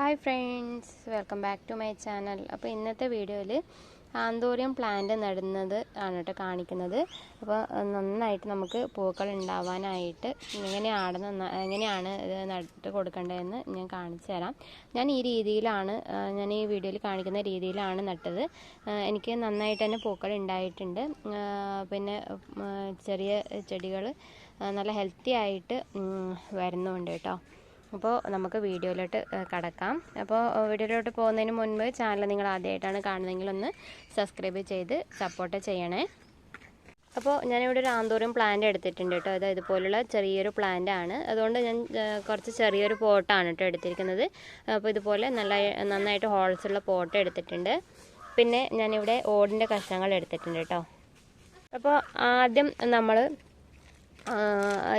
Hi friends welcome back to my channel അപ്പോൾ ഇന്നത്തെ വീഡിയോയിൽ ആന്തോറിയം പ്ലാന്റ് നടുന്നത് ആണ് കേട്ടോ കാണിക്കുന്നത്. അപ്പോൾ നന്നായിട്ട് നമുക്ക് പൂക്കൾ ഉണ്ടാവാനായിട്ട് എങ്ങനെയാണ് നന്ന- എങ്ങനെയാണ് ഇത് നട്ട് കൊടുക്കേണ്ടതെന്ന് ഞാൻ കാണിച്ചു തരാം. ഞാൻ ഈ രീതിയിലാണ് ഞാൻ ഈ വീഡിയോയിൽ കാണിക്കുന്ന രീതിയിലാണ് നട്ടത്. എനിക്ക് നന്നായിട്ട് തന്നെ പൂക്കൾ ഉണ്ടായിട്ടുണ്ട്. പിന്നെ ചെറിയ ചെടികൾ നല്ല ഹെൽത്തി ആയിട്ട് വരുന്നുണ്ട് കേട്ടോ അപ്പോൾ നമുക്ക് വീഡിയോയിലോട്ട് കടക്കാം. അപ്പോൾ വീഡിയോയിലോട്ട് പോകുന്നതിന് മുൻപ് ചാനൽ നിങ്ങൾ ആദ്യമായിട്ടാണ് കാണുന്നതെങ്കിൽ ഒന്ന് സബ്സ്ക്രൈബ് ചെയ്ത് സപ്പോർട്ട് ചെയ്യണേ. അപ്പോൾ ഞാനിവിടെ ഒരു ആന്തോറിയം പ്ലാന്റ് എടുത്തിട്ടുണ്ട് കേട്ടോ. അതായത് ഇതുപോലുള്ള ചെറിയൊരു പ്ലാന്റ് ആണ്. അതുകൊണ്ട് ഞാൻ കുറച്ച് ചെറിയൊരു പോട്ടാണ് കേട്ടോ എടുത്തിരിക്കുന്നത്. അപ്പോൾ ഇതുപോലെ നല്ല നന്നായിട്ട് ഹോൾസ് ഉള്ള പോട്ട് എടുത്തിട്ടുണ്ട്. പിന്നെ ഞാനിവിടെ ഓടിന്റെ കഷ്ണങ്ങൾ എടുത്തിട്ടുണ്ട് കേട്ടോ. അപ്പോൾ ആദ്യം നമ്മൾ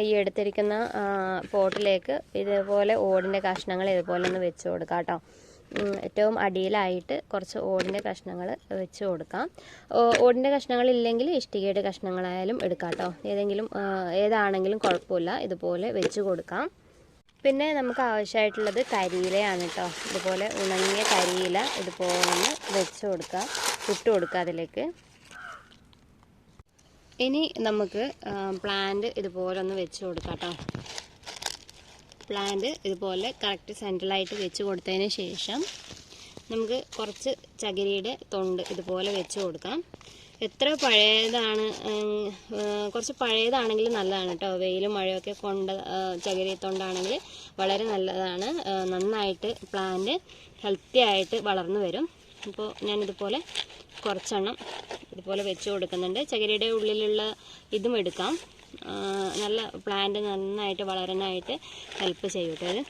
ഈ എടുത്തിരിക്കുന്ന പോട്ടിലേക്ക് ഇതേപോലെ ഓടിന്റെ കഷ്ണങ്ങൾ ഇതുപോലെ ഒന്ന് വെച്ച് കൊടുക്കാം കേട്ടോ. ഏറ്റവും അടിയിലായിട്ട് കുറച്ച് ഓടിന്റെ കഷ്ണങ്ങൾ വെച്ച് കൊടുക്കാം. ഓടിന്റെ കഷ്ണങ്ങൾ ഇല്ലെങ്കിൽ ഇഷ്ടികയുടെ കഷ്ണങ്ങളായാലും എടുക്കാം കേട്ടോ. ഏതെങ്കിലും ഏതാണെങ്കിലും കുഴപ്പമില്ല ഇതുപോലെ വെച്ച് കൊടുക്കാം. പിന്നെ നമുക്ക് ആവശ്യമായിട്ടുള്ളത് കരിയിലയാണ് കേട്ടോ. ഇതുപോലെ ഉണങ്ങിയ കരിയില ഇതുപോലെ ഒന്ന് വെച്ച് കൊടുക്കുക ഇട്ട് കൊടുക്കുക അതിലേക്ക്. ഇനി നമുക്ക് പ്ലാന്റ് ഇതുപോലെ ഒന്ന് വെച്ച് കൊടുക്കാം കേട്ടോ പ്ലാന്റ് ഇതുപോലെ കറക്റ്റ് സെൻട്രലായിട്ട് വെച്ച് കൊടുത്തതിന് ശേഷം നമുക്ക് കുറച്ച് ചകിരിയുടെ തൊണ്ട് ഇതുപോലെ വെച്ച് കൊടുക്കാം. എത്ര പഴയതാണ് കുറച്ച് പഴയതാണെങ്കിൽ നല്ലതാണ് കേട്ടോ വെയിലും മഴയൊക്കെ കൊണ്ട് ഏർ, ചകിരി തൊണ്ടാണെങ്കിൽ വളരെ നല്ലതാണ്. നന്നായിട്ട് പ്ലാന്റ് ഹെൽത്തി ആയിട്ട് വളർന്നു വരും. അപ്പോൾ ഞാനിതുപോലെ കുറച്ചെണ്ണം ഇതുപോലെ വെച്ച് കൊടുക്കുന്നുണ്ട്. ചകിരിയുടെ ഉള്ളിലുള്ള ഇതും എടുക്കാം. നല്ല പ്ലാന്റ് നന്നായിട്ട് വളരാനായിട്ട് ഹെൽപ്പ് ചെയ്യും കേട്ടോ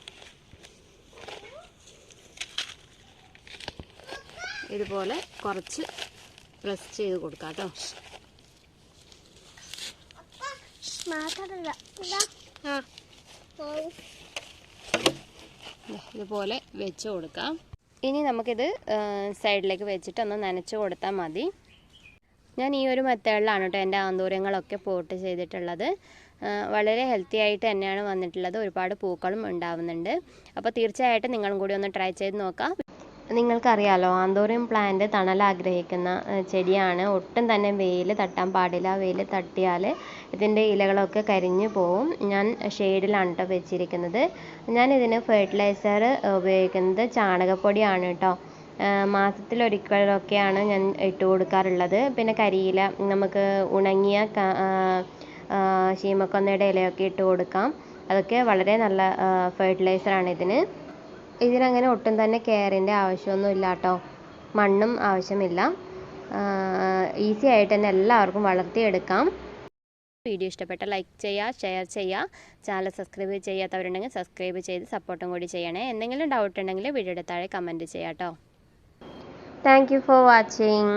ഇതുപോലെ കുറച്ച് പ്രസ് ചെയ്ത് കൊടുക്കാം കേട്ടോ. ഇതുപോലെ വെച്ച് കൊടുക്കാം. ഇനി നമുക്കിത് സൈഡിലേക്ക് വെച്ചിട്ട് ഒന്ന് നനച്ച് കൊടുത്താൽ മതി. ഞാൻ ഈ ഒരു മെത്തേഡിലാണ് കേട്ടോ എന്റെ ആന്തൂര്യങ്ങളൊക്കെ പോട്ട് ചെയ്തിട്ടുള്ളത്. വളരെ ഹെൽത്തി ആയിട്ട് തന്നെയാണ് വന്നിട്ടുള്ളത്. ഒരുപാട് പൂക്കളും ഉണ്ടാവുന്നുണ്ട്. അപ്പോൾ തീർച്ചയായിട്ടും നിങ്ങളും കൂടി ഒന്ന് ട്രൈ ചെയ്ത് നോക്കാം. നിങ്ങൾക്കറിയാലോ ആന്തോറിയം പ്ലാന്റ് തണൽ ആഗ്രഹിക്കുന്ന ചെടിയാണ്. ഒട്ടും തന്നെ വെയിൽ തട്ടാൻ പാടില്ല. വെയിൽ തട്ടിയാൽ ഇതിന്റെ ഇലകളൊക്കെ കരിഞ്ഞു പോവും. ഞാൻ ഷെയ്ഡിലാണ് കേട്ടോ വെച്ചിരിക്കുന്നത്. ഞാൻ ഇതിന് ഫെർട്ടിലൈസർ ഉപയോഗിക്കുന്നത് ചാണകപ്പൊടിയാണ് കേട്ടോ മാസത്തിലൊരിക്കലൊക്കെയാണ് ഞാൻ ഇട്ട് കൊടുക്കാറുള്ളത്. പിന്നെ കരിയില നമുക്ക് ഉണങ്ങിയ ശീമക്കൊന്നയുടെ ഇലയൊക്കെ ഇട്ട് കൊടുക്കാം. അതൊക്കെ വളരെ നല്ല ഫെർട്ടിലൈസറാണ് ഇതിന്. ഇതിനങ്ങനെ ഒട്ടും തന്നെ കെയറിന്റെ ആവശ്യമൊന്നും ഇല്ല കേട്ടോ മണ്ണും ആവശ്യമില്ല. ഈസി ആയിട്ട് തന്നെ എല്ലാവർക്കും വളർത്തിയെടുക്കാം. വീഡിയോ ഇഷ്ടപ്പെട്ട ലൈക്ക് ചെയ്യുക ഷെയർ ചെയ്യുക. ചാനൽ സബ്സ്ക്രൈബ് ചെയ്യാത്തവരുണ്ടെങ്കിൽ സബ്സ്ക്രൈബ് ചെയ്ത് സപ്പോർട്ടും കൂടി ചെയ്യണേ. എന്തെങ്കിലും ഡൗട്ട് ഉണ്ടെങ്കിൽ വീഡിയോയുടെ താഴെ കമന്റ് ചെയ്യാം കേട്ടോ താങ്ക് ഫോർ വാച്ചിങ്